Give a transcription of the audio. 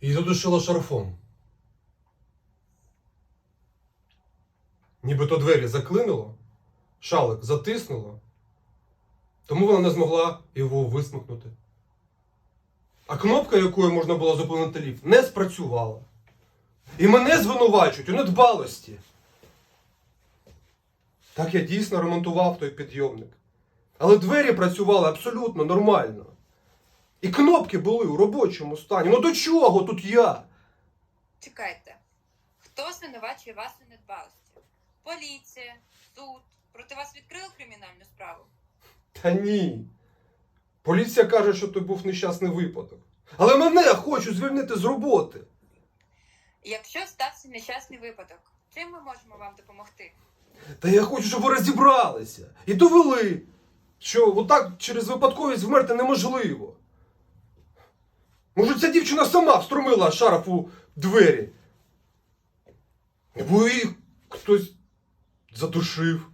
Її задушило шарфом. Нібито двері заклинило, шалик затиснуло, тому вона не змогла його висмикнути. А кнопка, якою можна було зупинити ліфт, не спрацювала. І мене звинувачують у недбалості. Так я дійсно ремонтував той підйомник. Але двері працювали абсолютно нормально. І кнопки були у робочому стані. Ну до чого тут я? Чекайте. Хто звинувачує вас у недбалості? Поліція, суд. Проти вас відкрили кримінальну справу? Та ні. Поліція каже, що то був нещасний випадок. Але мене хочуть звільнити з роботи. Якщо стався нещасний випадок, чим ми можемо вам допомогти? Та я хочу, щоб ви розібралися і довели, що отак через випадковість вмерти неможливо. Може, ця дівчина сама встромила шараф у двері. Або її хтось задушив.